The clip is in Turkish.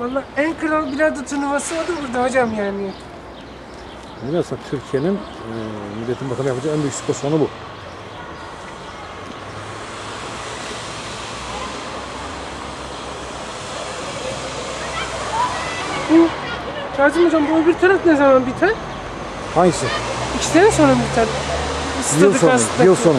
Vallahi en kral bilardo turnuvası o da burada hocam yani. Biliyorsun Türkiye'nin e, milletin bakalım yapacağı en büyük spor salonu bu. Bu Kazım hocam bu öbür taraf ne zaman biter? Hangisi? İki sene sonra mı biter? Yıl Stadı sonu. Yıl sonu.